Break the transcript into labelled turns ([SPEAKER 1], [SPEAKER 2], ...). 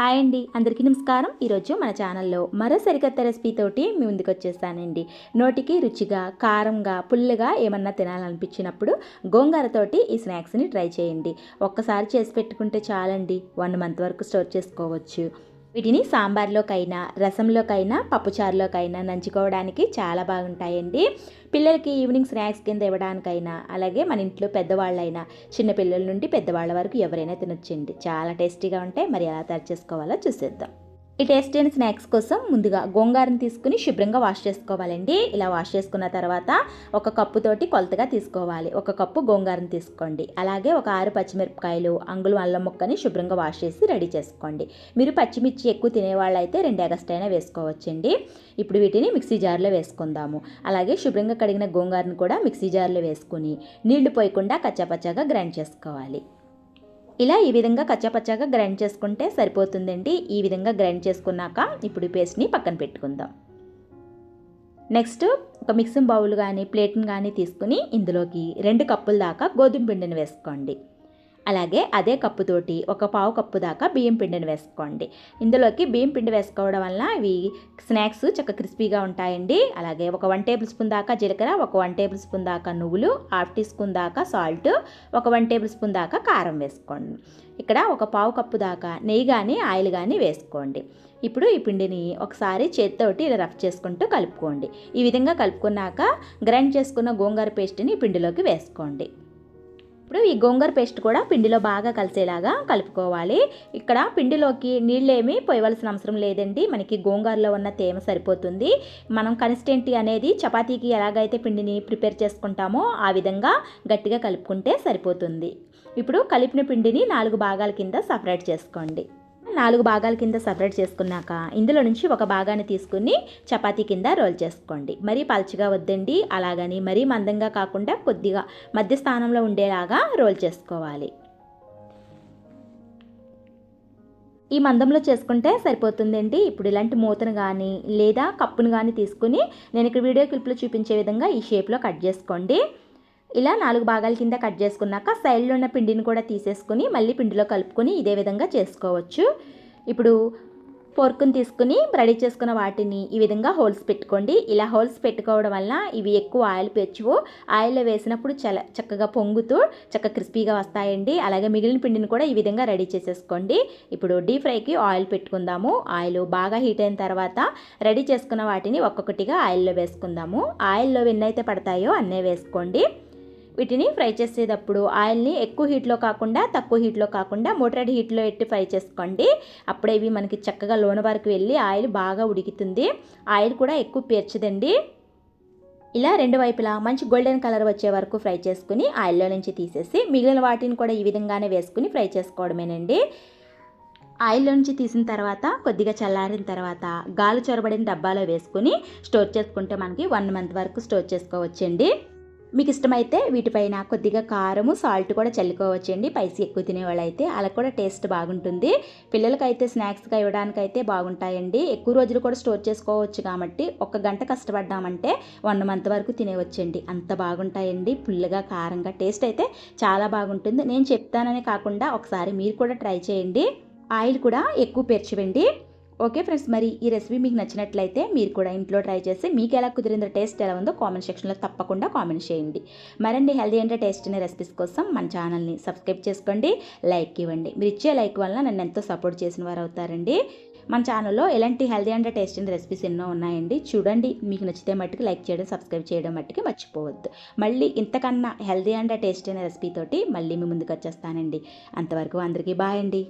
[SPEAKER 1] Hi అండి అందరికీ నమస్కారం. ఈరోజు మన ఛానల్లో మరో సరికొత్త రెసిపీతోటి మీ ముందుకు వచ్చేసానండి నోటికి రుచిగా కారంగా పుల్లగా ఏమన్నా తినాలనిపించినప్పుడు గోంగూరతోటి ఈ స్నాక్స్ని ట్రై చేయండి. ఒక్కసారి చేసి పెట్టుకుంటే చాలండి వన్ మంత్ వరకు స్టోర్ చేసుకోవచ్చు. వీటిని సాంబార్లోకైనా రసంలోకైనా పప్పుచారులోకైనా నంచుకోవడానికి చాలా బాగుంటాయండి. పిల్లలకి ఈవినింగ్ స్నాక్స్ కింద ఇవ్వడానికైనా అలాగే మన ఇంట్లో పెద్దవాళ్ళైనా చిన్నపిల్లల నుండి పెద్దవాళ్ళ వరకు ఎవరైనా తినొచ్చండి. చాలా టేస్టీగా ఉంటాయి. మరి ఎలా తయారు చేసుకోవాలో చూసేద్దాం. ఈ టేస్టీ అయిన స్నాక్స్ కోసం ముందుగా గోంగారం తీసుకుని శుభ్రంగా వాష్ చేసుకోవాలండి. ఇలా వాష్ చేసుకున్న తర్వాత ఒక కప్పుతోటి కొలతగా తీసుకోవాలి. ఒక కప్పు గోంగారం తీసుకోండి. అలాగే ఒక ఆరు పచ్చిమిరపకాయలు అంగులు అల్లం ముక్కని శుభ్రంగా వాష్ చేసి రెడీ చేసుకోండి. మీరు పచ్చిమిర్చి ఎక్కువ తినేవాళ్ళైతే రెండు ఎగస్టైనా వేసుకోవచ్చండి. ఇప్పుడు వీటిని మిక్సీ జార్లో వేసుకుందాము. అలాగే శుభ్రంగా కడిగిన గోంగారని కూడా మిక్సీ జార్లో వేసుకుని నీళ్ళు పోయకుండా కచ్చాపచ్చాగా గ్రైండ్ చేసుకోవాలి. ఇలా ఈ విధంగా కచ్చాపచ్చాగా గ్రైండ్ చేసుకుంటే సరిపోతుందండి. ఈ విధంగా గ్రైండ్ చేసుకున్నాక ఇప్పుడు ఈ పేస్ట్ని పక్కన పెట్టుకుందాం. నెక్స్ట్ ఒక మిక్సింగ్ బౌల్ కానీ ప్లేట్ని కానీ తీసుకుని ఇందులోకి రెండు కప్పుల దాకా గోధుమ పిండిని వేసుకోండి. అలాగే అదే కప్పుతోటి ఒక పావు కప్పు దాకా బియ్యం పిండిని వేసుకోండి. ఇందులోకి బియ్యం పిండి వేసుకోవడం వల్ల ఇవి స్నాక్స్ చక్క క్రిస్పీగా ఉంటాయండి. అలాగే ఒక వన్ టేబుల్ స్పూన్ దాకా జీలకర్ర ఒక వన్ టేబుల్ స్పూన్ దాకా నువ్వులు హాఫ్ టీ స్పూన్ దాకా సాల్ట్ ఒక వన్ టేబుల్ స్పూన్ దాకా కారం వేసుకోండి. ఇక్కడ ఒక పావు కప్పు దాకా నెయ్యి కానీ ఆయిల్ కానీ వేసుకోండి. ఇప్పుడు ఈ పిండిని ఒకసారి చేతితోటి ఇలా రఫ్ చేసుకుంటూ కలుపుకోండి. ఈ విధంగా కలుపుకున్నాక గ్రైండ్ చేసుకున్న గోంగూర పేస్ట్ని పిండిలోకి వేసుకోండి. ఇప్పుడు ఈ గోంగూర పేస్ట్ కూడా పిండిలో బాగా కలిసేలాగా కలుపుకోవాలి. ఇక్కడ పిండిలోకి నీళ్ళేమీ పోయవలసిన అవసరం లేదండి. మనకి గోంగూరలో ఉన్న తేమ సరిపోతుంది. మనం కన్సిస్టెంటీ అనేది చపాతీకి ఎలాగైతే పిండిని ప్రిపేర్ చేసుకుంటామో ఆ విధంగా గట్టిగా కలుపుకుంటే సరిపోతుంది. ఇప్పుడు కలిపిన పిండిని నాలుగు భాగాల కింద సపరేట్ చేసుకోండి. నాలుగు భాగాల కింద సపరేట్ చేసుకున్నాక ఇందులో నుంచి ఒక భాగాన్ని తీసుకుని చపాతీ కింద రోల్ చేసుకోండి. మరీ పల్చగా వద్దండి. అలాగని మరీ మందంగా కాకుండా కొద్దిగా మధ్య స్థానంలో ఉండేలాగా రోల్ చేసుకోవాలి. ఈ మందంలో చేసుకుంటే సరిపోతుందండి. ఇప్పుడు ఇలాంటి మూతను కానీ లేదా కప్పును కానీ తీసుకుని నేను ఇక్కడ వీడియో క్లిప్లో చూపించే విధంగా ఈ షేప్లో కట్ చేసుకోండి. ఇలా నాలుగు భాగాల కింద కట్ చేసుకున్నాక సైడ్లో ఉన్న పిండిని కూడా తీసేసుకుని మళ్ళీ పిండిలో కలుపుకొని ఇదే విధంగా చేసుకోవచ్చు. ఇప్పుడు ఫోర్క్ని తీసుకుని రెడీ చేసుకున్న వాటిని ఈ విధంగా హోల్స్ పెట్టుకోండి. ఇలా హోల్స్ పెట్టుకోవడం వల్ల ఇవి ఎక్కువ ఆయిల్ పెచ్చువు ఆయిల్లో వేసినప్పుడు చల చక్కగా పొంగుతూ చక్కగా క్రిస్పీగా వస్తాయండి. అలాగే మిగిలిన పిండిని కూడా ఈ విధంగా రెడీ చేసేసుకోండి. ఇప్పుడు డీప్ ఫ్రైకి ఆయిల్ పెట్టుకుందాము. ఆయిల్ బాగా హీట్ అయిన తర్వాత రెడీ చేసుకున్న వాటిని ఒక్కొక్కటిగా ఆయిల్లో వేసుకుందాము. ఆయిల్లో ఎన్నైతే పడతాయో అన్నే వేసుకోండి. వీటిని ఫ్రై చేసేటప్పుడు ఆయిల్ని ఎక్కువ హీట్లో కాకుండా తక్కువ హీట్లో కాకుండా మోటరెడ్ హీట్లో ఎట్టి ఫ్రై చేసుకోండి. అప్పుడే ఇవి మనకి చక్కగా లోన వరకు వెళ్ళి ఆయిల్ బాగా ఉడుకుతుంది. ఆయిల్ కూడా ఎక్కువ పేర్చదండి. ఇలా రెండు వైపులా మంచి గోల్డెన్ కలర్ వచ్చే వరకు ఫ్రై చేసుకుని ఆయిల్లో నుంచి తీసేసి మిగిలిన వాటిని కూడా ఈ విధంగానే వేసుకుని ఫ్రై చేసుకోవడమేనండి. ఆయిల్లో నుంచి తీసిన తర్వాత కొద్దిగా చల్లారిన తర్వాత గాలి చొరబడిన డబ్బాలో వేసుకుని స్టోర్ చేసుకుంటే మనకి వన్ మంత్ వరకు స్టోర్ చేసుకోవచ్చండి. మీకు ఇష్టమైతే వీటిపైన కొద్దిగా కారము సాల్ట్ కూడా చల్లుకోవచ్చండి. పైసీ ఎక్కువ తినేవాళ్ళైతే అలా కూడా టేస్ట్ బాగుంటుంది. పిల్లలకైతే స్నాక్స్గా ఇవ్వడానికైతే బాగుంటాయండి. ఎక్కువ రోజులు కూడా స్టోర్ చేసుకోవచ్చు కాబట్టి ఒక గంట కష్టపడ్డామంటే వన్ మంత్ వరకు తినేవచ్చండి. అంత బాగుంటాయండి. పుల్లగా కారంగా టేస్ట్ అయితే చాలా బాగుంటుంది. నేను చెప్తానని కాకుండా ఒకసారి మీరు కూడా ట్రై చేయండి. ఆయిల్ కూడా ఎక్కువ పెర్చివండి. ఓకే ఫ్రెండ్స్ మరి ఈ రెసిపీ మీకు నచ్చినట్లయితే మీరు కూడా ఇంట్లో ట్రై చేసి మీకు ఎలా కుదిరిందో టేస్ట్ ఎలా ఉందో కామెంట్ సెక్షన్లో తప్పకుండా కామెంట్ చేయండి. మరండి హెల్దీ అంటే టేస్ట్ అనే రెసిపీస్ కోసం మన ఛానల్ని సబ్స్క్రైబ్ చేసుకోండి లైక్ ఇవ్వండి. మీరు ఇచ్చే లైక్ వల్ల నన్ను ఎంతో సపోర్ట్ చేసిన వారు అవుతారండి. మన ఛానల్లో ఎలాంటి healthy and taste and recipes ఎన్నో ఉన్నాయండి. చూడండి మీకు నచ్చితే మట్టుకు లైక్ చేయడం సబ్స్క్రైబ్ చేయడం మట్టుకు మర్చిపోవద్దు. మళ్ళీ ఇంతకన్నా హెల్దీ అండ్ టేస్ట్ అనే రెసిపీ తోటి మళ్ళీ మీ ముందుకు వచ్చేస్తానండి. అంతవరకు అందరికీ బాయ్ అండి.